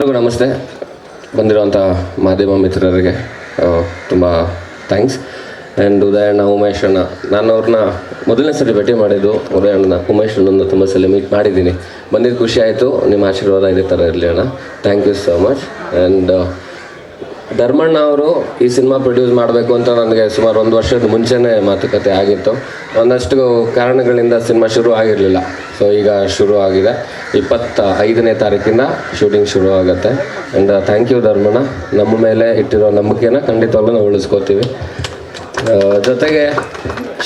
ಎಲ್ರಿಗೂ ನಮಸ್ತೆ. ಬಂದಿರುವಂಥ ಮಾಧ್ಯಮ ಮಿತ್ರರಿಗೆ ತುಂಬ ಥ್ಯಾಂಕ್ಸ್ ಆ್ಯಂಡ್ ಉದಯಣ್ಣ, ಉಮೇಶ್ ಅಣ್ಣ ನಾನು ಅವ್ರನ್ನ ಮೊದಲನೇ ಸಲ ಭೇಟಿ ಮಾಡಿದ್ದು ಉದಯಣ್ಣನ, ಉಮೇಶ್ ಅಣ್ಣನ ತುಂಬ ಸಲ ಮೀಟ್ ಮಾಡಿದ್ದೀನಿ. ಬಂದಿದ್ದು ಖುಷಿ ಆಯಿತು. ನಿಮ್ಮ ಆಶೀರ್ವಾದ ಇದೇ ಥರ ಇರಲಿ ಅಣ್ಣ. Thank you so much and Dharmanna ಅವರು ಈ ಸಿನಿಮಾ ಪ್ರೊಡ್ಯೂಸ್ ಮಾಡಬೇಕು ಅಂತ ನನಗೆ ಸುಮಾರು ಒಂದು ವರ್ಷದ ಮುಂಚೆನೇ ಮಾತುಕತೆ ಆಗಿತ್ತು. ಒಂದಷ್ಟು ಕಾರಣಗಳಿಂದ ಸಿನಿಮಾ ಶುರು ಆಗಿರಲಿಲ್ಲ. ಸೊ ಈಗ ಶುರು ಆಗಿದೆ. ಇಪ್ಪತ್ತ ಐದನೇ ತಾರೀಕಿಂದ ಶೂಟಿಂಗ್ ಶುರು ಆಗುತ್ತೆ. And thank you Dharmanna. ನಮ್ಮ ಮೇಲೆ ಇಟ್ಟಿರೋ ನಂಬಿಕೆನ ಖಂಡಿತವಾಗ್ಲೂ ನಾವು ಉಳಿಸ್ಕೋತೀವಿ. ಜೊತೆಗೆ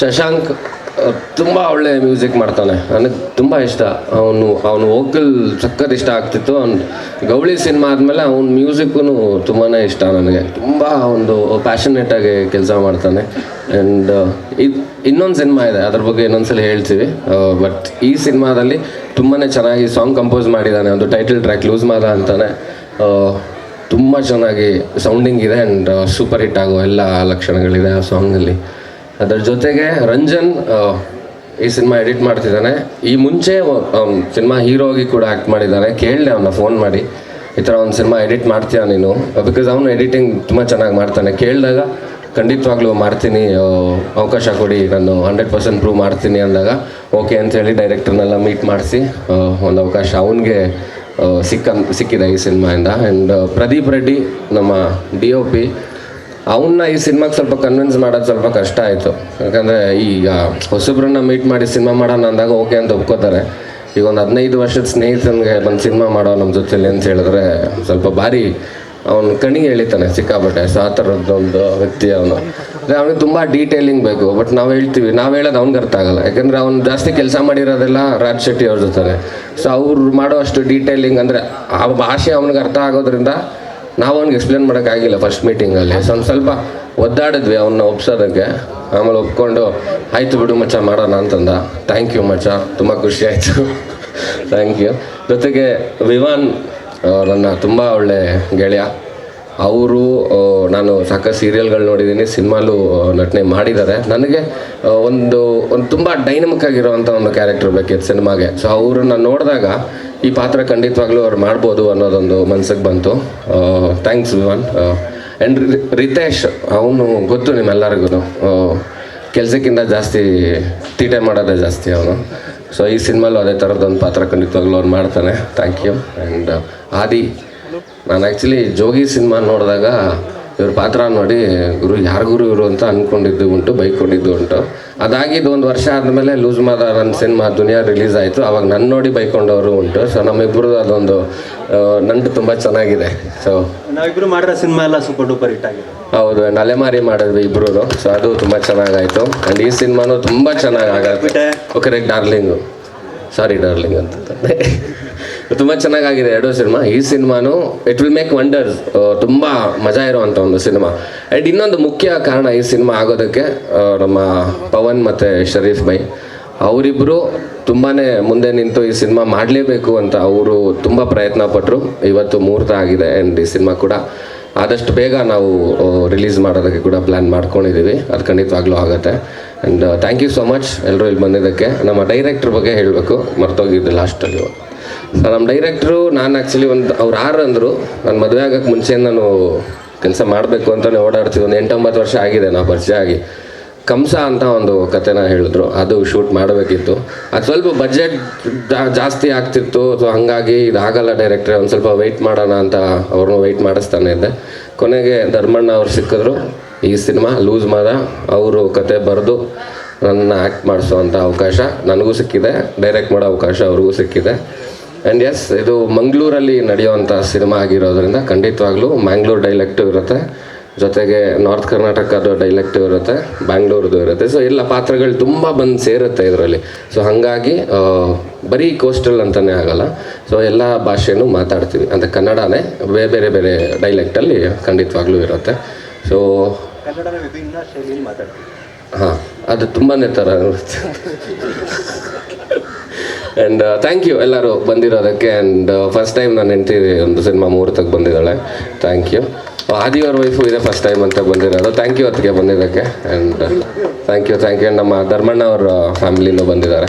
ಶಶಾಂಕ್ ತುಂಬ ಒಳ್ಳೆ ಮ್ಯೂಸಿಕ್ ಮಾಡ್ತಾನೆ. ನನಗೆ ತುಂಬ ಇಷ್ಟ. ಅವನು ಅವನು ವೋಕಲ್ ಸಖತ್ ಇಷ್ಟ ಆಗ್ತಿತ್ತು. ಅವ್ನು ಗೌಳಿ ಸಿನಿಮಾ ಆದಮೇಲೆ ಅವ್ನ ಮ್ಯೂಸಿಕ್ಕೂ ತುಂಬಾ ಇಷ್ಟ ನನಗೆ. ತುಂಬ ಒಂದು ಪ್ಯಾಷನೇಟಾಗಿ ಕೆಲಸ ಮಾಡ್ತಾನೆ. ಆ್ಯಂಡ್ ಇದು ಇನ್ನೊಂದು ಸಿನಿಮಾ ಇದೆ. ಅದ್ರ ಬಗ್ಗೆ ಇನ್ನೊಂದ್ಸಲ ಹೇಳ್ತೀವಿ. ಬಟ್ ಈ ಸಿನಿಮಾದಲ್ಲಿ ತುಂಬಾ ಚೆನ್ನಾಗಿ ಸಾಂಗ್ ಕಂಪೋಸ್ ಮಾಡಿದ್ದಾನೆ ಒಂದು ಟೈಟಲ್ ಟ್ರ್ಯಾಕ್ ಲೂಸ್ ಮಾದ ಅಂತಾನೆ. ತುಂಬ ಚೆನ್ನಾಗಿ ಸೌಂಡಿಂಗ್ ಇದೆ. ಆ್ಯಂಡ್ ಸೂಪರ್ ಹಿಟ್ ಆಗೋ ಎಲ್ಲ ಲಕ್ಷಣಗಳಿದೆ ಆ ಸಾಂಗಲ್ಲಿ ಅದರ ಜೊತೆಗೆ ರಂಜನ್ ಈ ಸಿನಿಮಾ ಎಡಿಟ್ ಮಾಡ್ತಿದ್ದಾನೆ. ಈ ಮುಂಚೆ ಸಿನಿಮಾ ಹೀರೋ ಆಗಿ ಕೂಡ ಆ್ಯಕ್ಟ್ ಮಾಡಿದ್ದಾನೆ ಕೇಳಿದೆ ಅವನ, ಫೋನ್ ಮಾಡಿ. ಈ ಥರ ಒಂದು ಸಿನಿಮಾ ಎಡಿಟ್ ಮಾಡ್ತೀಯ ನೀನು? ಬಿಕಾಸ್ ಅವನು ಎಡಿಟಿಂಗ್ ತುಂಬ ಚೆನ್ನಾಗಿ ಮಾಡ್ತಾನೆ. ಕೇಳಿದಾಗ ಖಂಡಿತವಾಗ್ಲೂ ಮಾಡ್ತೀನಿ ಅವಕಾಶ ಕೊಡಿ, ನಾನು ಹಂಡ್ರೆಡ್ ಪರ್ಸೆಂಟ್ ಪ್ರೂವ್ ಮಾಡ್ತೀನಿ ಅಂದಾಗ, ಓಕೆ ಅಂಥೇಳಿ ಡೈರೆಕ್ಟರ್ನೆಲ್ಲ ಮೀಟ್ ಮಾಡಿಸಿ ಒಂದು ಅವಕಾಶ ಅವನಿಗೆ ಸಿಕ್ಕ ಸಿಕ್ಕಿದೆ ಈ ಸಿನಿಮಾಯಿಂದ. ಆ್ಯಂಡ್ ಪ್ರದೀಪ್ ರೆಡ್ಡಿ, ನಮ್ಮ ಡಿ ಒ ಪಿ ಅವನ್ನ ಈ ಸಿನಿಮಾಗೆ ಸ್ವಲ್ಪ ಕನ್ವಿನ್ಸ್ ಮಾಡೋದು ಸ್ವಲ್ಪ ಕಷ್ಟ ಆಯಿತು. ಯಾಕಂದರೆ ಈಗ ಹೊಸಬ್ರನ್ನ ಮೀಟ್ ಮಾಡಿ ಸಿನಿಮಾ ಮಾಡೋಣ ಅಂದಾಗ ಓಕೆ ಅಂತ ಒಪ್ಕೋತಾರೆ. ಈಗ ಒಂದು ಹದಿನೈದು ವರ್ಷದ ಸ್ನೇಹಿತನಿಗೆ ಬಂದು ಸಿನಿಮಾ ಮಾಡೋ ನಮ್ಮ ಜೊತೆಲಿ ಅಂತ ಹೇಳಿದ್ರೆ ಸ್ವಲ್ಪ ಭಾರಿ ಅವನು ಕಣಿಗೆ ಎಳಿತಾನೆ ಸಿಕ್ಕಾಪಟ್ಟೆ. ಸೊ ಆ ಥರದ್ದೊಂದು ವ್ಯಕ್ತಿ ಅವನು. ಅಂದರೆ ಅವನಿಗೆ ತುಂಬ ಡೀಟೇಲಿಂಗ್ ಬೇಕು ಬಟ್ ನಾವು ಹೇಳ್ತೀವಿ, ನಾವು ಹೇಳೋದು ಅವ್ನಿಗೆ ಅರ್ಥ ಆಗಲ್ಲ. ಯಾಕಂದರೆ ಅವ್ನು ಜಾಸ್ತಿ ಕೆಲಸ ಮಾಡಿರೋದೆಲ್ಲ ರಾಜ್ ಶೆಟ್ಟಿ ಅವ್ರ ಜೊತೆ ಸೊ ಅವ್ರು ಮಾಡೋ ಅಷ್ಟು ಡೀಟೇಲಿಂಗ್ ಅಂದರೆ ಆ ಭಾಷೆ ಅವನಿಗೆ ಅರ್ಥ ಆಗೋದ್ರಿಂದ ನಾವು ಅವ್ನಿಗೆ ಎಕ್ಸ್ಪ್ಲೇನ್ ಮಾಡೋಕ್ಕಾಗಿಲ್ಲ ಫಸ್ಟ್ ಮೀಟಿಂಗಲ್ಲಿ ಸೊ ಒಂದು ಸ್ವಲ್ಪ ಒದ್ದಾಡಿದ್ವಿ ಅವನ್ನ ಒಪ್ಸೋದಕ್ಕೆ. ಆಮೇಲೆ ಒಪ್ಕೊಂಡು, ಆಯಿತು ಬಿಡು ಮಚ್ಚ, ಮಾಡೋಣ ಅಂತಂದ. ಥ್ಯಾಂಕ್ ಯು ಮಚ್ಚ. ತುಂಬ ಖುಷಿ ಆಯಿತು. ಥ್ಯಾಂಕ್ ಯು ಜೊತೆಗೆ ವಿವಾನ್ ಅವರನ್ನು ತುಂಬ ಒಳ್ಳೆ ಗೆಳೆಯ. ಅವರು ನಾನು ಸಾಕಷ್ಟು ಸೀರಿಯಲ್ಗಳು ನೋಡಿದ್ದೀನಿ ಸಿನಿಮಾಲು ನಟನೆ ಮಾಡಿದ್ದಾರೆ. ನನಗೆ ಒಂದು ಒಂದು ತುಂಬ ಡೈನಮಿಕ್ ಆಗಿರುವಂಥ ಒಂದು ಕ್ಯಾರೆಕ್ಟರ್ ಬೇಕಿತ್ತು ಸಿನಿಮಾಗೆ. ಸೊ ಅವ್ರನ್ನ ನೋಡಿದಾಗ ಈ ಪಾತ್ರ ಖಂಡಿತವಾಗ್ಲೂ ಅವ್ರು ಮಾಡ್ಬೋದು ಅನ್ನೋದೊಂದು ಮನ್ಸಿಗೆ ಬಂತು. ಥ್ಯಾಂಕ್ಸ್ ವಿವಾನ್ ಆ್ಯಂಡ್ ರಿತೇಶ್, ಅವನು ಗೊತ್ತು ನಿಮ್ಮೆಲ್ಲರಿಗೂ. ಕೆಲಸಕ್ಕಿಂತ ಜಾಸ್ತಿ ತೀಟೆ ಮಾಡೋದೇ ಜಾಸ್ತಿ ಅವನು. ಸೊ ಈ ಸಿನಿಮಾಲು ಅದೇ ಥರದ್ದೊಂದು ಪಾತ್ರ ಖಂಡಿತವಾಗ್ಲೂ ಅವ್ರು ಮಾಡ್ತಾನೆ. ಥ್ಯಾಂಕ್ ಯು ಆ್ಯಂಡ್ ಆದಿ ನಾನು ಆ್ಯಕ್ಚುಲಿ ಜೋಗಿ ಸಿನಿಮಾ ನೋಡಿದಾಗ ಇವ್ರ ಪಾತ್ರ ನೋಡಿ ಗುರು ಯಾರು ಗುರು ಇವರು ಅಂತ ಅಂದ್ಕೊಂಡಿದ್ದು ಉಂಟು ಬೈಕೊಂಡಿದ್ದು ಉಂಟು. ಅದಾಗಿದ್ದು ಒಂದು ವರ್ಷ ಆದಮೇಲೆ ಲೂಸ್ ಮಾದ ನನ್ನ ಸಿನಿಮಾ ದುನಿಯಾ ರಿಲೀಸ್ ಆಯಿತು. ಅವಾಗ ನನ್ನ ನೋಡಿ ಬೈಕೊಂಡವರು ಉಂಟು. ಸೊ ನಮ್ಮಿಬ್ಬರು ಅದೊಂದು ನಂಟು ತುಂಬ ಚೆನ್ನಾಗಿದೆ. ಸೊ ನಾವಿಬ್ಬರು ಮಾಡಿರೋ ಸಿನಿಮಾ ಎಲ್ಲ ಸೂಪರ್ ಡೂಪರ್ ಹಿಟ್ ಆಗಿದೆ. ಹೌದು ನಲೆಮಾರಿ ಅಲೆಮಾರಿ ಮಾಡಿದ್ವಿ ಇಬ್ಬರು ಸೊ ಅದು ತುಂಬ ಚೆನ್ನಾಗಾಯಿತು. ಆ್ಯಂಡ್ ಈ ಸಿನಿಮಾನು ತುಂಬ ಚೆನ್ನಾಗಿ ಆಗುತ್ತೆ ಓಕೆ ಡಾರ್ಲಿಂಗು ಸಾರಿ ಡಾರ್ಲಿಂಗ್ ಅಂತ. ತುಂಬ ಚೆನ್ನಾಗಿದೆ ಎರಡೂ ಸಿನಿಮಾ. ಈ ಸಿನಿಮಾನು ಇಟ್ ವಿಲ್ ಮೇಕ್ ವಂಡರ್ಸ್ ತುಂಬ ಮಜಾ ಇರುವಂಥ ಒಂದು ಸಿನಿಮಾ. ಆ್ಯಂಡ್ ಇನ್ನೊಂದು ಮುಖ್ಯ ಕಾರಣ ಈ ಸಿನಿಮಾ ಆಗೋದಕ್ಕೆ ನಮ್ಮ ಪವನ್ ಮತ್ತು ಶರೀಫ್ ಬೈ. ಅವರಿಬ್ಬರು ತುಂಬಾ ಮುಂದೆ ನಿಂತು ಈ ಸಿನಿಮಾ ಮಾಡಲೇಬೇಕು ಅಂತ ಅವರು ತುಂಬ ಪ್ರಯತ್ನ ಪಟ್ಟರು ಇವತ್ತು ಮುಹೂರ್ತ ಆಗಿದೆ ಆ್ಯಂಡ್ ಈ ಸಿನಿಮಾ ಕೂಡ ಆದಷ್ಟು ಬೇಗ ನಾವು ರಿಲೀಸ್ ಮಾಡೋದಕ್ಕೆ ಕೂಡ ಪ್ಲ್ಯಾನ್ ಮಾಡ್ಕೊಂಡಿದ್ದೀವಿ. ಅದು ಖಂಡಿತವಾಗ್ಲೂ ಆಗುತ್ತೆ. And thank you so much ಎಲ್ಲರೂ ಇಲ್ಲಿ ಬಂದಿದ್ದಕ್ಕೆ. ನಮ್ಮ ಡೈರೆಕ್ಟ್ರ್ ಬಗ್ಗೆ ಹೇಳಬೇಕು. ಮರ್ತೋಗಿದ್ದು ಲಾಸ್ಟಲ್ಲಿ ಸೊ ನಮ್ಮ ಡೈರೆಕ್ಟ್ರು, ನಾನು ಆ್ಯಕ್ಚುಲಿ ಒಂದು, ಅವ್ರು ಆರು ಅಂದರು, ನಾನು ಮದುವೆ ಆಗೋಕ್ಕೆ ಮುಂಚೆ ನಾನು ಕೆಲಸ ಮಾಡಬೇಕು ಅಂತಲೇ ಓಡಾಡ್ತೀವಿ, ಒಂದು ಎಂಟೊಂಬತ್ತು ವರ್ಷ ಆಗಿದೆ ನಾವು ಪರಿಚಯ ಆಗಿ. ಕಂಸ ಅಂತ ಒಂದು ಕತೆನ ಹೇಳಿದ್ರು, ಅದು ಶೂಟ್ ಮಾಡಬೇಕಿತ್ತು. ಅದು ಸ್ವಲ್ಪ ಬಜೆಟ್ ಜಾಸ್ತಿ ಆಗ್ತಿತ್ತು ಸೊ ಹಾಗಾಗಿ ಇದಾಗಲ್ಲ ಡೈರೆಕ್ಟ್ರೆ, ಒಂದು ಸ್ವಲ್ಪ ವೆಯ್ಟ್ ಮಾಡೋಣ ಅಂತ ಅವ್ರನ್ನೂ ವೆಯ್ಟ್ ಮಾಡಿಸ್ತಾನೆ ಇದ್ದೆ. ಕೊನೆಗೆ ಧರ್ಮಣ್ಣ ಅವ್ರು ಸಿಕ್ಕಿದ್ರು, ಈ ಸಿನಿಮಾ ಲೂಸ್ ಮಾಡ, ಅವರು ಕತೆ ಬರೆದು ನನ್ನ ಆ್ಯಕ್ಟ್ ಮಾಡಿಸೋ ಅಂಥ ಅವಕಾಶ ನನಗೂ ಸಿಕ್ಕಿದೆ ಡೈರೆಕ್ಟ್ ಮಾಡೋ ಅವಕಾಶ ಅವ್ರಿಗೂ ಸಿಕ್ಕಿದೆ. ಆ್ಯಂಡ್ ಎಸ್ ಇದು ಮಂಗಳೂರಲ್ಲಿ ನಡೆಯುವಂಥ ಸಿನಿಮಾ ಆಗಿರೋದ್ರಿಂದ ಖಂಡಿತವಾಗ್ಲೂ ಮ್ಯಾಂಗ್ಳೂರ್ ಡೈಲೆಕ್ಟು ಇರುತ್ತೆ. ಜೊತೆಗೆ ನಾರ್ತ್ ಕರ್ನಾಟಕದ ಡೈಲೆಕ್ಟು ಇರುತ್ತೆ ಬ್ಯಾಂಗ್ಳೂರ್ದು ಇರುತ್ತೆ. ಸೊ ಎಲ್ಲ ಪಾತ್ರಗಳು ತುಂಬ ಬಂದು ಸೇರುತ್ತೆ ಇದರಲ್ಲಿ. ಸೊ ಹಾಗಾಗಿ ಬರೀ ಕೋಸ್ಟಲ್ ಅಂತಲೇ ಆಗಲ್ಲ. ಸೊ ಎಲ್ಲ ಭಾಷೆನೂ ಮಾತಾಡ್ತೀವಿ. ಅಂದರೆ ಕನ್ನಡನೇ ಬೇರೆ ಬೇರೆ ಬೇರೆ ಡೈಲೆಕ್ಟಲ್ಲಿ ಖಂಡಿತವಾಗ್ಲೂ ಇರುತ್ತೆ. ಸೊ ಹಾಂ ಅದು ತುಂಬಾ ಥರ ಇರುತ್ತೆ. ಆ್ಯಂಡ್ ಥ್ಯಾಂಕ್ ಯು ಎಲ್ಲರೂ ಬಂದಿರೋದಕ್ಕೆ ಆ್ಯಂಡ್ ಫಸ್ಟ್ ಟೈಮ್ ನಾನು ಹೆಂಡ್ತಿ ಒಂದು ಸಿನಿಮಾ ಮುಹೂರ್ತಕ್ಕೆ ಬಂದಿದ್ದಾಳೆ. ಥ್ಯಾಂಕ್ ಯು ಆದಿಯವರ ವೈಫು ಇದೆ ಫಸ್ಟ್ ಟೈಮ್ ಅಂತ ಬಂದಿರೋದು. ಥ್ಯಾಂಕ್ ಯು ಅದಕ್ಕೆ ಬಂದಿದ್ದಕ್ಕೆ. And thank you thank you ನಮ್ಮ ಧರ್ಮಣ್ಣ ಅವ್ರ ಫ್ಯಾಮಿಲಿನೂ ಬಂದಿದ್ದಾರೆ.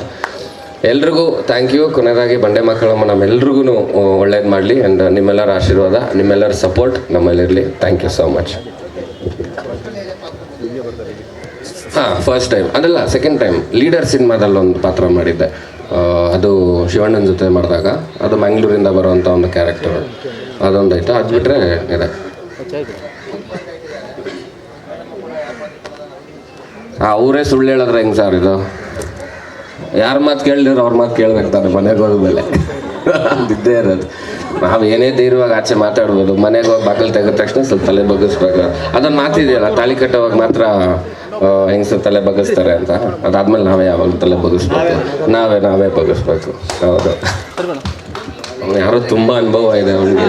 ಎಲ್ರಿಗೂ ಥ್ಯಾಂಕ್ ಯು ಕೊನೆಯದಾಗಿ ಬಂಡೆ ಮಕ್ಕಳಮ್ಮ ನಮ್ಮೆಲ್ರಿಗೂ ಒಳ್ಳೇದು ಮಾಡಲಿ. ಆ್ಯಂಡ್ ನಿಮ್ಮೆಲ್ಲರ ಆಶೀರ್ವಾದ, ನಿಮ್ಮೆಲ್ಲರ ಸಪೋರ್ಟ್ ನಮ್ಮಲ್ಲಿರಲಿ. ಥ್ಯಾಂಕ್ ಯು ಸೋ ಮಚ್ ಹಾಂ ಫಸ್ಟ್ ಟೈಮ್ ಅದಲ್ಲ ಸೆಕೆಂಡ್ ಟೈಮ್ ಲೀಡರ್ ಸಿನಿಮಾದಲ್ಲಿ ಒಂದು ಪಾತ್ರ ಮಾಡಿದ್ದೆ. ಅದು ಶಿವಣ್ಣನ ಜೊತೆ ಮಾಡಿದಾಗ. ಅದು ಮ್ಯಾಂಗ್ಳೂರಿಂದ ಬರುವಂಥ ಒಂದು ಕ್ಯಾರೆಕ್ಟರ್ ಅದೊಂದಾಯ್ತು. ಅದು ಬಿಟ್ಟರೆ ಇದೆ ಅವರೇ ಸುಳ್ಳು ಹೇಳಿದ್ರೆ ಹೆಂಗೆ ಸರ್ ಇದು? ಯಾರ ಮಾತು ಕೇಳಿದ್ರೆ ಅವ್ರ ಮಾತು ಕೇಳ್ಬೇಕು ತಾನೆ, ಮನೆಗೆ ಹೋದ್ಮೇಲೆ. ಇದ್ದೇ ಇರೋದು. ನಾವು ಏನೇ ಧೈರ್ಯವಾಗಿ ಆಚೆ ಮಾತಾಡ್ಬೋದು, ಮನೆಗೆ ಹೋಗಿ ಬಾಗಿಲು ತೆಗೆದ ತಕ್ಷಣ ಸ್ವಲ್ಪ ತಲೆ ಬಗ್ಗಿಸ್ಬೇಕು. ಅದೊಂದು ಮಾತಿದೆಯಲ್ಲ ತಾಳಿ ಕಟ್ಟೋವಾಗ ಮಾತ್ರ ಹೆಂಗಸರು ತಲೆ ಬಗ್ಗಿಸ್ತಾರೆ ಅಂತ. ಅದಾದ್ಮೇಲೆ ನಾವೇ ಯಾವಾಗ ತಲೆ ಬಗ್ಗಿಸ್ಬೇಕು. ನಾವೇ ನಾವೇ ಬಗ್ಗಿಸ್ಬೇಕು. ಹೌದು. ಯಾರೋ ತುಂಬ ಅನುಭವ ಇದೆ ಅವನಿಗೆ